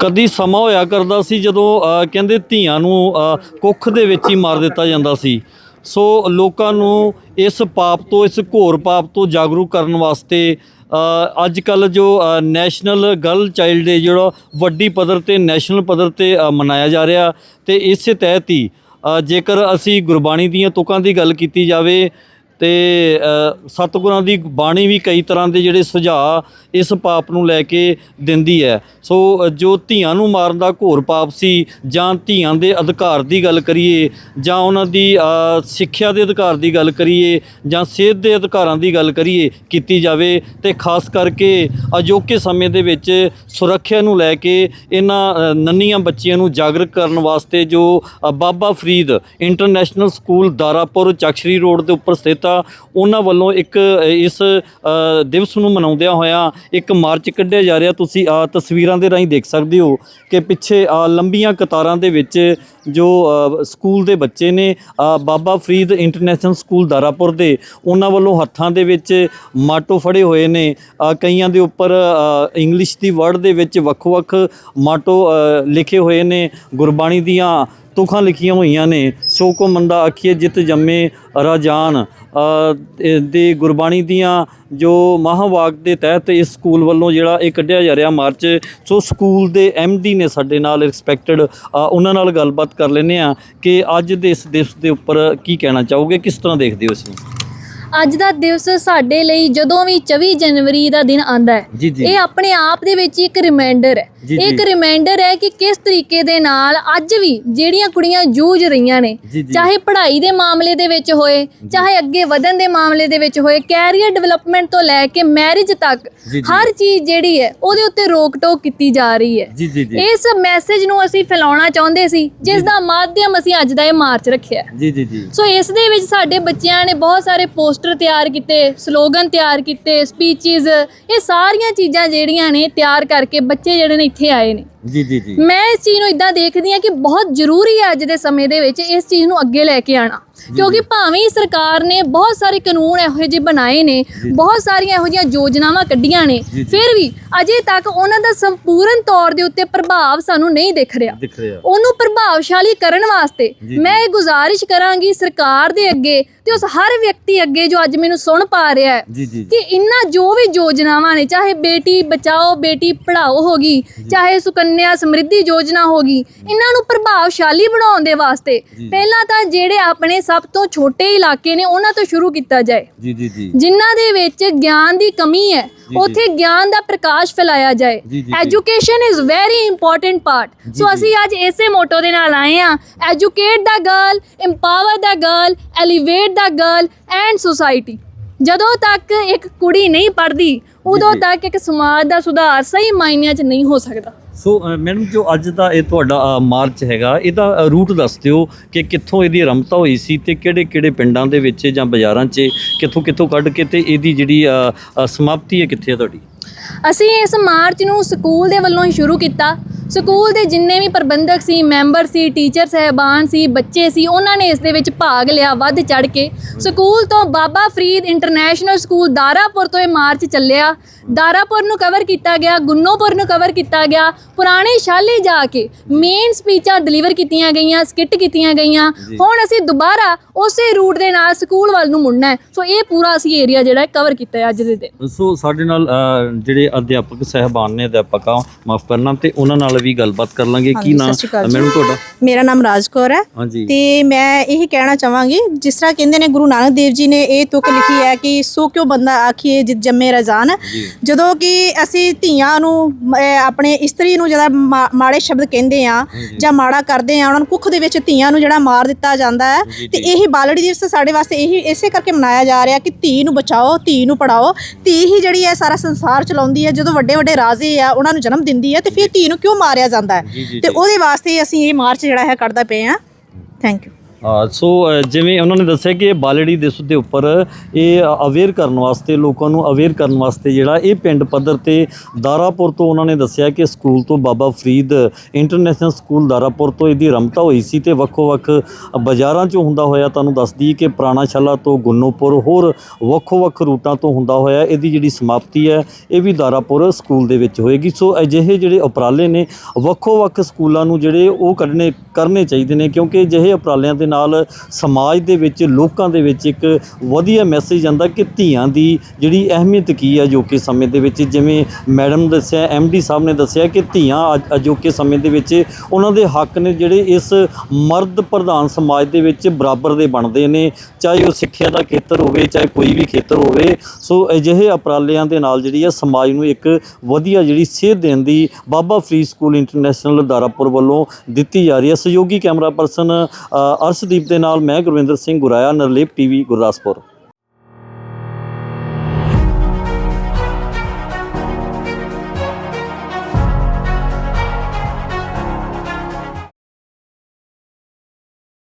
ਕਦੀ ਸਮਾਂ ਹੋਇਆ ਕਰਦਾ ਸੀ ਜਦੋਂ ਕਹਿੰਦੇ ਧੀਆਂ ਨੂੰ ਕੁੱਖ ਦੇ ਵਿੱਚ ਹੀ ਮਾਰ ਦਿੱਤਾ ਜਾਂਦਾ ਸੀ। ਸੋ ਲੋਕਾਂ ਨੂੰ ਇਸ ਪਾਪ ਤੋਂ, ਇਸ ਘੋਰ ਪਾਪ ਤੋਂ ਜਾਗਰੂਕ ਕਰਨ ਵਾਸਤੇ ਅੱਜ ਕੱਲ ਜੋ ਨੈਸ਼ਨਲ ਗਰਲ ਚਾਈਲਡ ਡੇ ਜਿਹੜਾ ਵੱਡੀ ਪੱਧਰ ਤੇ, ਨੈਸ਼ਨਲ ਪੱਧਰ ਤੇ ਮਨਾਇਆ ਜਾ ਰਿਹਾ। ਤੇ ਇਸੇ ਤਹਿਤ ਹੀ ਜੇਕਰ ਅਸੀਂ ਗੁਰਬਾਣੀ ਦੀਆਂ ਤੁਕਾਂ ਦੀ ਗੱਲ ਕੀਤੀ ਜਾਵੇ ਤੇ ਸਤਿਗੁਰਾਂ ਦੀ ਬਾਣੀ ਵੀ ਕਈ ਤਰ੍ਹਾਂ ਦੇ ਜਿਹੜੇ ਸੁਝਾਅ ਇਸ ਪਾਪ ਨੂੰ ਲੈ ਕੇ ਦਿੰਦੀ ਹੈ। ਸੋ, ਜੋ ਧੀਆਂ ਨੂੰ ਮਾਰਨ ਦਾ ਘੋਰ ਪਾਪ ਸੀ ਜਾਂ ਧੀਆਂ ਦੇ ਅਧਿਕਾਰ ਦੀ ਗੱਲ ਕਰੀਏ ਜਾਂ ਉਹਨਾਂ ਦੀ ਸਿੱਖਿਆ ਦੇ ਅਧਿਕਾਰ ਦੀ ਗੱਲ ਕਰੀਏ ਜਾਂ ਸਿਹਤ ਦੇ ਅਧਿਕਾਰਾਂ ਦੀ ਗੱਲ ਕਰੀਏ ਕੀਤੀ ਜਾਵੇ ਤੇ ਖਾਸ ਕਰਕੇ ਅਜੋਕੇ ਸਮੇਂ ਦੇ ਵਿੱਚ ਸੁਰੱਖਿਆ ਨੂੰ ਲੈ ਕੇ ਇਹਨਾਂ ਨੰਨੀਆਂ ਬੱਚੀਆਂ ਨੂੰ ਜਾਗਰੂਕ ਕਰਨ ਵਾਸਤੇ ਜੋ Baba Farid international school Darapur Chakshri road ਦੇ ਉੱਪਰ ਸਥਿਤ ਆ ਉਹਨਾਂ ਵੱਲੋਂ ਇੱਕ ਇਸ ਦਿਵਸ ਨੂੰ ਮਨਾਉਂਦਿਆਂ ਹੋਇਆ ਇੱਕ ਮਾਰਚ ਕੱਢਿਆ ਜਾ ਰਿਹਾ। ਤੁਸੀਂ ਆ ਤਸਵੀਰਾਂ ਦੇ ਰਾਹੀਂ ਦੇਖ ਸਕਦੇ ਹੋ ਕਿ ਪਿੱਛੇ ਲੰਬੀਆਂ ਕਤਾਰਾਂ ਦੇ ਵਿੱਚ ਜੋ ਸਕੂਲ ਦੇ ਬੱਚੇ ਨੇ ਬਾਬਾ ਫਰੀਦ ਇੰਟਰਨੈਸ਼ਨਲ ਸਕੂਲ ਦਾਰਾਪੁਰ ਦੇ, ਉਹਨਾਂ ਵੱਲੋਂ ਹੱਥਾਂ ਦੇ ਵਿੱਚ ਮਾਟੋ ਫੜੇ ਹੋਏ ਨੇ। ਕਈਆਂ ਦੇ ਉੱਪਰ ਇੰਗਲਿਸ਼ ਦੀ ਵਰਡ ਦੇ ਵਿੱਚ ਵੱਖ-ਵੱਖ ਮਾਟੋ ਲਿਖੇ ਹੋਏ ਨੇ। ਗੁਰਬਾਣੀ ਦੀਆਂ ਤੁਖਾਂ ਲਿਖੀਆਂ ਹੋਈਆਂ ਨੇ। ਸੋ ਕੋ ਮੰਦਾ ਆਖੀਏ ਜਿਤ ਜੰਮੇ ਰਾਜਾਨ। ਦੇ ਗੁਰਬਾਣੀ ਦੀਆਂ ਜੋ ਮਹਾਵਾਕ ਦੇ ਤਹਿਤ ਇਸ ਸਕੂਲ ਵੱਲੋਂ ਜਿਹੜਾ ਇਹ ਕੱਢਿਆ ਜਾ ਰਿਹਾ ਮਾਰਚ, ਸੋ ਸਕੂਲ ਦੇ ਡੀ ਨੇ ਸਾਡੇ ਨਾਲ ਰਿਸਪੈਕਟਡ ਉਹਨਾਂ ਨਾਲ ਗੱਲਬਾਤ ਕਰ ਲੈਂਦੇ ਆ ਕਿ ਅੱਜ ਦੇ ਇਸ ਦਿਵਸ ਦੇ ਉੱਪਰ ਕੀ ਕਹਿਣਾ ਚਾਹੋਗੇ? ਕਿਸ ਤਰ੍ਹਾਂ ਦੇਖਦੇ ਹੋ ਇਸ ਨੂੰ? ਅੱਜ ਦਾ ਦਿਵਸ ਸਾਡੇ ਲਈ ਜਦੋਂ ਵੀ 24 ਜਨਵਰੀ ਦਾ ਦਿਨ ਆਂਦਾ ਹੈ ਇਹ ਆਪਣੇ ਆਪ ਦੇ ਵਿੱਚ ਇੱਕ ਰਿਮਾਈਂਡਰ ਹੈ ਇਹ ਇੱਕ। ਰਿਮਾਈਂਡਰ ਹੈ ਕਿ ਕਿਸ ਤਰੀਕੇ ਦੇ ਨਾਲ ਅੱਜ ਵੀ ਜਿਹੜੀਆਂ ਕੁੜੀਆਂ ਜੂਝ ਰਹੀਆਂ ਨੇ। ਚਾਹੇ ਪੜ੍ਹਾਈ ਦੇ ਮਾਮਲੇ ਦੇ ਵਿੱਚ ਹੋਏ ਚਾਹੇ ਅੱਗੇ ਵਧਣ ਦੇ ਮਾਮਲੇ ਦੇ ਵਿੱਚ ਹੋਏ ਕੈਰੀਅਰ ਡਿਵੈਲਪਮੈਂਟ ਤੋਂ ਲੈ ਕੇ ਮੈਰਿਜ ਤੱਕ। ਹਰ ਚੀਜ਼ ਜਿਹੜੀ ਹੈ ਉਹਦੇ ਉੱਤੇ ਰੋਕ ਟੋਕ ਕੀਤੀ ਜਾ ਰਹੀ ਹੈ ਇਸ ਮੈਸੇਜ ਨੂੰ ਅਸੀਂ ਫੈਲਾਉਣਾ ਚਾਹੁੰਦੇ ਸੀ ਜਿਸ ਦਾ ਮਾਧਿਅਮ ਅਸੀਂ ਅੱਜ ਦਾ ਇਹ ਮਾਰਚ ਰੱਖਿਆ। ਜੀ ਜੀ ਜੀ ਸੋ ਇਸ ਦੇ ਵਿੱਚ ਸਾਡੇ ਬੱਚਿਆਂ ਨੇ ਬਹੁਤ ਸਾਰੇ ਪੋਸਟਰ ਤਿਆਰ ਕੀਤੇ ਸਲੋਗਨ ਤਿਆਰ ਕੀਤੇ ਸਪੀਚਸ ਇਹ ਸਾਰੀਆਂ ਚੀਜ਼ਾਂ ਜਿਹੜੀਆਂ ਨੇ ਤਿਆਰ ਕਰਕੇ ਬੱਚੇ ਜਿਹੜੇ ਨੇ ਇੱਥੇ ਆਏ ਨੇ। ਜੀ ਜੀ ਜੀ। ਮੈਂ ਇਸ ਚੀਜ਼ ਨੂੰ ਇਦਾਂ ਦੇਖਦੀ ਹਾਂ ਕਿ ਬਹੁਤ ਜ਼ਰੂਰੀ ਹੈ ਅੱਜ ਦੇ ਸਮੇਂ ਦੇ ਵਿੱਚ ਇਸ ਚੀਜ਼ ਨੂੰ ਅੱਗੇ ਲੈ ਕੇ ਆਣਾ ਕਿਉਂਕਿ ਭਾਵੇਂ ਹੀ ਸਰਕਾਰ ਨੇ ਬਹੁਤ ਸਾਰੇ ਕਾਨੂੰਨ ਇਹੋ ਜਿਹੇ ਬਣਾਏ ਨੇ ਬਹੁਤ ਸਾਰੀਆਂ ਇਹੋ ਜਿਹੀਆਂ ਯੋਜਨਾਵਾਂ ਕੱਢੀਆਂ ਨੇ। ਫਿਰ ਵੀ ਅਜੇ ਤੱਕ ਉਹਨਾਂ ਦਾ ਸੰਪੂਰਨ ਤੌਰ ਦੇ ਉੱਤੇ ਪ੍ਰਭਾਵ ਸਾਨੂੰ ਨਹੀਂ ਦਿਖ ਰਿਹਾ। ਉਹਨੂੰ ਪ੍ਰਭਾਵਸ਼ਾਲੀ ਕਰਨ ਵਾਸਤੇ ਮੈਂ ਇਹ ਗੁਜ਼ਾਰਿਸ਼ ਕਰਾਂਗੀ ਸਰਕਾਰ ਦੇ ਅੱਗੇ ਤੇ ਉਸ ਹਰ ਵਿਅਕਤੀ ਅੱਗੇ ਜੋ ਅੱਜ ਮੈਨੂੰ ਸੁਣ ਪਾ ਰਿਹਾ ਹੈ ਕਿ ਇਨ੍ਹਾਂ ਜੋ ਵੀ ਯੋਜਨਾਵਾਂ ਨੇ ਚਾਹੇ ਬੇਟੀ ਬਚਾਓ ਬੇਟੀ ਪੜ੍ਹਾਓ ਹੋਗੀ ਚਾਹੇ ਸੁਕੰਨਿਆ ਸਮਰਿੱਧੀ ਯੋਜਨਾ ਹੋਗੀ ਇਹਨਾਂ ਨੂੰ ਪ੍ਰਭਾਵਸ਼ਾਲੀ ਬਣਾਉਣ ਦੇ ਵਾਸਤੇ। ਪਹਿਲਾਂ ਤਾਂ ਜਿਹੜੇ ਆਪਣੇ ਸਭ ਤੋਂ ਛੋਟੇ ਇਲਾਕੇ ਨੇ ਉਹਨਾਂ ਤੋਂ ਸ਼ੁਰੂ ਕੀਤਾ ਜਾਏ ਜੀ ਜੀ ਜੀ ਜਿਨ੍ਹਾਂ ਦੇ ਵਿੱਚ ਗਿਆਨ ਦੀ ਕਮੀ ਹੈ। ਉੱਥੇ ਗਿਆਨ ਦਾ ਪ੍ਰਕਾਸ਼ ਫੈਲਾਇਆ ਜਾਏ। Education is very important part so. ਅਸੀਂ ਅੱਜ ਇਸੇ ਮੋਟੋ ਦੇ ਨਾਲ ਆਏ ਆ educate the girl empower the girl elevate the girl and society ਜਦੋਂ ਤੱਕ ਇੱਕ ਕੁੜੀ ਨਹੀਂ ਪੜ੍ਹਦੀ ਉਦੋਂ। ਤੱਕ ਇੱਕ ਸਮਾਜ ਦਾ ਸੁਧਾਰ ਸਹੀ ਮਾਇਨਿਆਂ 'ਚ ਨਹੀਂ ਹੋ ਸਕਦਾ ਸੋ ਮੈਡਮ uh, ਜੋ ਅੱਜ ਦਾ ਇਹ ਤੁਹਾਡਾ ਮਾਰਚ ਹੈਗਾ, ਇਹਦਾ ਰੂਟ ਦੱਸ ਦਿਓ ਕਿ ਕਿੱਥੋਂ ਇਹਦੀ ਆਰੰਭਤਾ ਹੋਈ ਸੀ ਤੇ ਕਿਹੜੇ ਕਿਹੜੇ ਪਿੰਡਾਂ ਦੇ ਵਿੱਚ ਜਾਂ ਬਾਜ਼ਾਰਾਂ 'ਚ ਕਿੱਥੋਂ ਕਿੱਥੋਂ ਕੱਢ ਕੇ ਤੇ ਇਹਦੀ ਜਿਹੜੀ ਸਮਾਪਤੀ ਹੈ ਕਿੱਥੇ ਹੈ ਤੁਹਾਡੀ? ਅਸੀਂ ਇਸ ਮਾਰਚ ਨੂੰ ਸਕੂਲ ਦੇ ਵੱਲੋਂ ਹੀ ਸ਼ੁਰੂ ਕੀਤਾ। ਸਕੂਲ ਦੇ ਜਿੰਨੇ ਵੀ ਪ੍ਰਬੰਧਕ ਸੀ ਮੈਂਬਰ ਸੀ ਟੀਚਰ ਸਹਿਬਾਨ ਸੀ ਬੱਚੇ ਸੀ ਉਹਨਾਂ ਨੇ ਇਸ ਦੇ ਵਿੱਚ ਭਾਗ ਲਿਆ ਵੱਧ ਚੜ ਕੇ। ਸਕੂਲ ਤੋਂ ਬਾਬਾ ਫਰੀਦ ਇੰਟਰਨੈਸ਼ਨਲ ਸਕੂਲ ਦਾਰਾਪੁਰ ਤੋਂ ਇਹ ਮਾਰਚ ਚੱਲਿਆ। ਦਾਰਾਪੁਰ ਨੂੰ ਕਵਰ ਕੀਤਾ ਗਿਆ ਗੁੰਨੋਪੁਰ ਨੂੰ ਕਵਰ ਕੀਤਾ ਗਿਆ। ਪੁਰਾਣੇ ਸ਼ਾਲੇ ਜਾ ਕੇ ਮੇਨ ਸਪੀਚਾਂ ਡਿਲੀਵਰ ਕੀਤੀਆਂ ਗਈਆਂ ਸਕਿੱਟ ਕੀਤੀਆਂ ਗਈਆਂ। ਹੁਣ ਅਸੀਂ ਦੁਬਾਰਾ ਉਸੇ ਰੂਟ ਦੇ ਨਾਲ ਸਕੂਲ ਵੱਲ ਨੂੰ ਮੁੜਨਾ ਹੈ। ਸੋ ਇਹ ਪੂਰਾ ਅਸੀਂ ਏਰੀਆ ਜਿਹੜਾ ਕਵਰ ਕੀਤਾ ਹੈ ਅੱਜ ਦੇ ਦਿਨ। ਸੋ ਸਾਡੇ ਨਾਲ ਜਿਹੜੇ ਅਧਿਆਪਕ ਸਹਿਬਾਨ ਨੇ ਅਧਿਆਪਕਾਂ ਮਾਫ ਕਰਨਾ ਤੇ ਉਹਨਾਂ ਨਾਲ ਵੀ ਗੱਲਬਾਤ ਕਰ ਲਾਂਗੇ ਕੀ ਨਾਮ। ਮੈਡਮ ਤੁਹਾਡਾ? ਮੇਰਾ ਨਾਮ ਰਾਜ ਕੌਰ ਹੈ ਤੇ ਮੈਂ ਇਹ ਕਹਿਣਾ ਚਾਹਾਂਗੀ ਜਿਸ ਤਰ੍ਹਾਂ ਕਹਿੰਦੇ ਨੇ ਗੁਰੂ ਨਾਨਕ ਦੇਵ ਜੀ ਨੇ ਇਹ ਤੁਕ ਲਿਖੀ ਹੈ ਕਿ ਸੋ ਕਿਉ ਬੰਦਾ ਆਖੀਏ ਜਿਤ ਜੰਮੇ ਰਜ਼ਾਨ ਜਦੋਂ ਕਿ ਅਸੀਂ ਧੀਆਂ ਨੂੰ ਆਪਣੇ ਇਸਤਰੀ ਨੂੰ ਜਿਹੜਾ ਮਾੜੇ ਸ਼ਬਦ ਕਹਿੰਦੇ ਆ। ਜਾਂ ਮਾੜਾ ਕਰਦੇ ਆ ਉਹਨਾਂ ਨੂੰ ਕੁੱਖ ਦੇ ਵਿੱਚ ਧੀਆਂ ਨੂੰ ਜਿਹੜਾ ਮਾਰ ਦਿੱਤਾ ਜਾਂਦਾ ਹੈ। ਤੇ। ਇਹੀ ਬਾਲੜੀ ਦਿਵਸ ਸਾਡੇ ਵਾਸਤੇ ਇਹੀ ਇਸੇ ਕਰਕੇ ਮਨਾਇਆ ਜਾ ਰਿਹਾ ਕਿ ਧੀ ਨੂੰ ਬਚਾਓ ਧੀ ਨੂੰ ਪੜਾਓ। ਧੀ ਹੀ ਜਿਹੜੀ ਹੈ ਸਾਰਾ ਸੰਸਾਰ ਚਲਾਉਂਦੀ ਹੈ ਜਦੋਂ ਵੱਡੇ ਵੱਡੇ ਰਾਜੇ ਆ ਉਹਨਾਂ ਨੂੰ ਜਨਮ ਦਿੰਦੀ ਹੈ ਤੇ ਫਿਰ ਧੀ ਨੂੰ ਕਿਉਂ ਮਾਰਿਆ ਜਾਂਦਾ ਹੈ। ਤੇ। ਉਹਦੇ ਵਾਸਤੇ ਅਸੀਂ ਇਹ ਮਾਰਚ ਜਿਹੜਾ ਹੈ ਕੱਢਦਾ ਪਏ ਆ ਥੈਂਕ ਯੂ ਸੋ ਜਿਵੇਂ ਉਹਨਾਂ ਨੇ ਦੱਸਿਆ ਕਿ ਇਹ ਬਾਲੜੀ ਦਿਵਸ ਦੇ ਉੱਪਰ ਇਹ ਅਵੇਅਰ ਕਰਨ ਵਾਸਤੇ, ਲੋਕਾਂ ਨੂੰ ਅਵੇਅਰ ਕਰਨ ਵਾਸਤੇ ਜਿਹੜਾ ਇਹ ਪਿੰਡ ਪੱਧਰ ਤੇ ਦਾਰਾਪੁਰ ਤੋਂ ਉਹਨਾਂ ਨੇ ਦੱਸਿਆ ਕਿ ਸਕੂਲ ਤੋਂ ਬਾਬਾ ਫਰੀਦ ਇੰਟਰਨੈਸ਼ਨਲ ਸਕੂਲ ਦਾਰਾਪੁਰ ਤੋਂ ਇਹਦੀ ਰਮਤਾ ਹੋਈ ਸੀ ਤੇ ਵੱਖੋ-ਵੱਖ ਬਾਜ਼ਾਰਾਂ 'ਚੋਂ ਹੁੰਦਾ ਹੋਇਆ ਤੁਹਾਨੂੰ ਦੱਸਦੀ ਕਿ ਪੁਰਾਣਾਸ਼ਾਲਾ ਤੋਂ ਗੁੰਨੋਪੁਰ ਹੋਰ ਵੱਖੋ-ਵੱਖ ਰੂਟਾਂ ਤੋਂ ਹੁੰਦਾ ਹੋਇਆ ਇਹਦੀ ਜਿਹੜੀ ਸਮਾਪਤੀ ਹੈ, ਇਹ ਵੀ ਦਾਰਾਪੁਰ ਸਕੂਲ ਦੇ ਵਿੱਚ ਹੋਏਗੀ। ਸੋ ਅਜਿਹੇ ਜਿਹੜੇ ਉਪਰਾਲੇ ਨੇ, ਵੱਖੋ-ਵੱਖ ਸਕੂਲਾਂ ਨੂੰ ਜਿਹੜੇ ਉਹ ਕੱਢਣੇ ਕਰਨੇ ਚਾਹੀਦੇ ਨੇ ਕਿਉਂਕਿ ਅਜਿਹੇ ਉਪਰਾਲਿਆਂ ਦੇ ਨਾਲ ਸਮਾਜ ਦੇ ਵਿੱਚ, ਲੋਕਾਂ ਦੇ ਵਿੱਚ ਇੱਕ ਵਧੀਆ ਮੈਸੇਜ ਜਾਂਦਾ ਕਿ ਧੀਆਂ ਦੀ ਜਿਹੜੀ ਅਹਿਮੀਅਤ ਕੀ ਹੈ ਅਜੋਕੇ ਸਮੇਂ ਦੇ ਵਿੱਚ। ਜਿਵੇਂ ਮੈਡਮ ਨੇ ਦੱਸਿਆ ਐਮਡੀ ਸਾਹਿਬ ਨੇ ਦੱਸਿਆ ਕਿ ਧੀਆਂ ਅੱਜ- ਅਜੋਕੇ ਸਮੇਂ ਦੇ ਵਿੱਚ ਉਹਨਾਂ ਦੇ ਹੱਕ ਨੇ ਜਿਹੜੇ ਇਸ ਮਰਦ ਪ੍ਰਧਾਨ ਸਮਾਜ ਦੇ ਵਿੱਚ ਬਰਾਬਰ ਦੇ ਬਣਦੇ ਨੇ। ਚਾਹੇ ਉਹ ਸਿੱਖਿਆ ਦਾ ਖੇਤਰ ਹੋਵੇ, ਚਾਹੇ ਕੋਈ ਵੀ ਖੇਤਰ ਹੋਵੇ। ਸੋ ਅਜਿਹੇ ਉਪਰਾਲਿਆਂ ਦੇ ਨਾਲ ਜਿਹੜੀ ਹੈ ਸਮਾਜ ਨੂੰ ਇੱਕ ਵਧੀਆ ਜਿਹੜੀ ਸੇਧ ਦੇਣ ਦੀ ਬਾਬਾ ਫਰੀ ਸਕੂਲ ਇੰਟਰਨੈਸ਼ਨਲ ਦਾਰਾਪੁਰ ਵੱਲੋਂ ਦਿੱਤੀ ਜਾ ਰਹੀ ਹੈ ਸਹਿਯੋਗੀ ਕੈਮਰਾ ਪਰਸਨ ਅਰਸ਼ਦੀਪ ਦੇ ਨਾਲ ਮੈਂ ਗੁਰਵਿੰਦਰ ਸਿੰਘ ਗੁਰਾਇਆ ਨਰਲੇਪ ਟੀਵੀ ਗੁਰਦਾਸਪੁਰ।